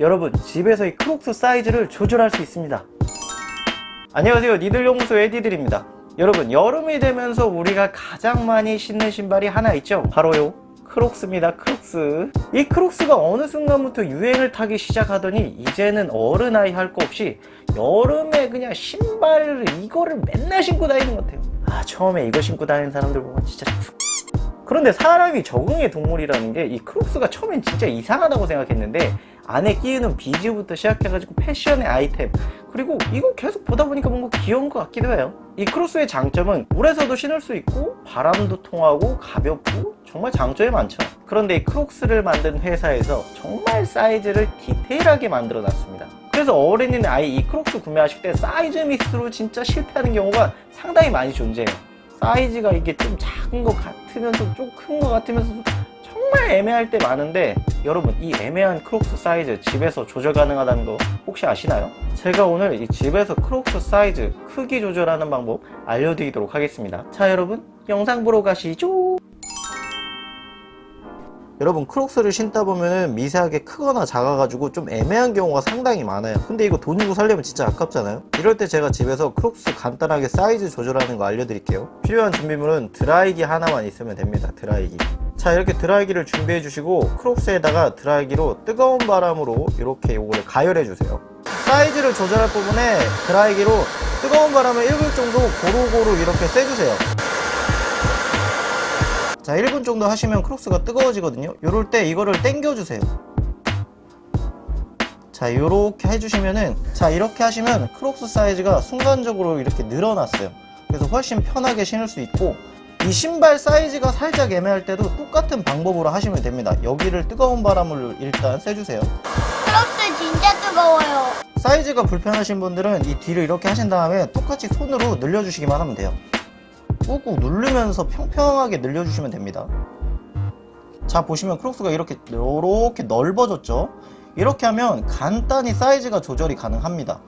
여러분 집에서 이 크록스 사이즈를 조절할 수 있습니다. 안녕하세요. 니들연구소 에디들입니다. 여러분 여름이 되면서 우리가 가장 많이 신는 신발이 하나 있죠? 바로요. 크록스입니다. 크록스. 이 크록스가 어느 순간부터 유행을 타기 시작하더니 이제는 어른아이 할 거 없이 여름에 그냥 신발을 이거를 맨날 신고 다니는 것 같아요. 아 처음에 이거 신고 다니는 사람들 보면 진짜 그런데 사람이 적응의 동물이라는 게 이 크록스가 처음엔 진짜 이상하다고 생각했는데 안에 끼우는 비즈부터 시작해가지고 패션의 아이템. 그리고 이거 계속 보다 보니까 뭔가 귀여운 것 같기도 해요. 이 크록스의 장점은 물에서도 신을 수 있고 바람도 통하고 가볍고 정말 장점이 많죠. 그런데 이 크록스를 만든 회사에서 정말 사이즈를 디테일하게 만들어 놨습니다. 그래서 어린이는 아예 이 크록스 구매하실 때 사이즈 미스로 진짜 실패하는 경우가 상당히 많이 존재해요. 사이즈가 이게 좀 작은 것 같으면서 좀 큰 것 같으면서 정말 애매할 때 많은데 여러분 이 애매한 크록스 사이즈 집에서 조절 가능하다는 거 혹시 아시나요? 제가 오늘 이 집에서 크록스 사이즈 크기 조절하는 방법 알려드리도록 하겠습니다. 자 여러분 영상 보러 가시죠. 여러분 크록스를 신다 보면은 미세하게 크거나 작아가지고 좀 애매한 경우가 상당히 많아요. 근데 이거 돈 주고 살려면 진짜 아깝잖아요. 이럴 때 제가 집에서 크록스 간단하게 사이즈 조절하는 거 알려드릴게요. 필요한 준비물은 드라이기 하나만 있으면 됩니다 드라이기 자 이렇게 드라이기를 준비해 주시고 크록스에다가 드라이기로 뜨거운 바람으로 이렇게 요거를 가열해 주세요. 사이즈를 조절할 부분에 드라이기로 뜨거운 바람을 1분 정도 고루고루 이렇게 쐬주세요. 자 1분 정도 하시면 크록스가 뜨거워지거든요. 요럴 때 이거를 당겨 주세요. 자 요렇게 해주시면은 자 이렇게 하시면 크록스 사이즈가 순간적으로 이렇게 늘어났어요. 그래서 훨씬 편하게 신을 수 있고 이 신발 사이즈가 살짝 애매할 때도 똑같은 방법으로 하시면 됩니다. 여기를 뜨거운 바람을 일단 쐬주세요. 크록스 진짜 뜨거워요. 사이즈가 불편하신 분들은 이 뒤를 이렇게 하신 다음에 똑같이 손으로 늘려주시기만 하면 돼요. 꾹꾹 누르면서 평평하게 늘려주시면 됩니다. 자 보시면 크록스가 이렇게 이렇게 넓어졌죠? 이렇게 하면 간단히 사이즈가 조절이 가능합니다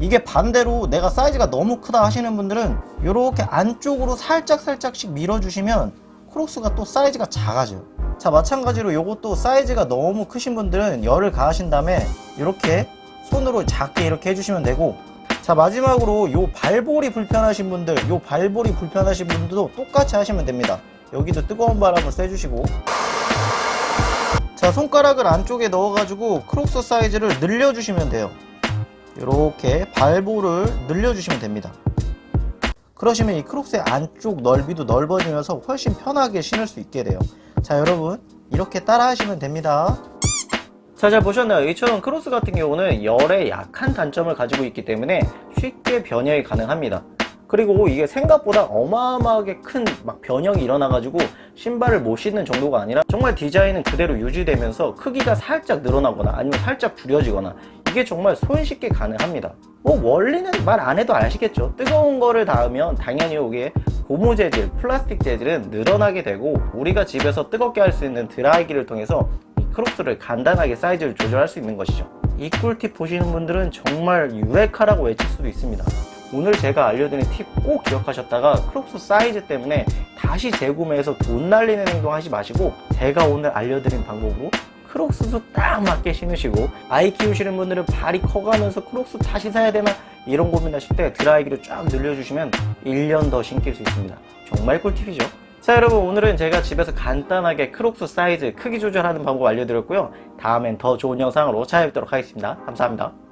이게 반대로 내가 사이즈가 너무 크다 하시는 분들은 이렇게 안쪽으로 살짝 살짝씩 밀어주시면 크록스가 또 사이즈가 작아져요. 자 마찬가지로 이것도 사이즈가 너무 크신 분들은 열을 가하신 다음에 이렇게 손으로 작게 이렇게 해주시면 되고 자 마지막으로 요 발볼이 불편하신 분들 요 발볼이 불편하신 분들도 똑같이 하시면 됩니다. 여기도 뜨거운 바람을 쐬주시고. 자 손가락을 안쪽에 넣어가지고 크록스 사이즈를 늘려주시면 돼요 이렇게 발볼을 늘려주시면 됩니다 그러시면 이 크록스의 안쪽 넓이도 넓어지면서 훨씬 편하게 신을 수 있게 돼요 자 여러분 이렇게 따라 하시면 됩니다 자, 잘 보셨나요? 이처럼 크로스 같은 경우는 열에 약한 단점을 가지고 있기 때문에 쉽게 변형이 가능합니다. 그리고 이게 생각보다 어마어마하게 큰 막 변형이 일어나가지고 신발을 못 신는 정도가 아니라 정말 디자인은 그대로 유지되면서 크기가 살짝 늘어나거나 아니면 살짝 줄여지거나 이게 정말 손쉽게 가능합니다. 뭐 원리는 말 안 해도 아시겠죠? 뜨거운 거를 닿으면 당연히 이게 고무 재질, 플라스틱 재질은 늘어나게 되고 우리가 집에서 뜨겁게 할 수 있는 드라이기를 통해서 크록스를 간단하게 사이즈를 조절할 수 있는 것이죠. 이 꿀팁 보시는 분들은 정말 유레카라고 외칠 수도 있습니다. 오늘 제가 알려드린 팁 꼭 기억하셨다가 크록스 사이즈 때문에 다시 재구매해서 돈 날리는 행동 하지 마시고 제가 오늘 알려드린 방법으로 크록스도 딱 맞게 신으시고 아이 키우시는 분들은 발이 커가면서 크록스 다시 사야 되나 이런 고민하실 때 드라이기로 쫙 늘려주시면 1년 더 신길 수 있습니다. 정말 꿀팁이죠. 자 여러분 오늘은 제가 집에서 간단하게 크록스 사이즈 크기 조절하는 방법 알려드렸고요. 다음엔 더 좋은 영상으로 찾아뵙도록 하겠습니다. 감사합니다.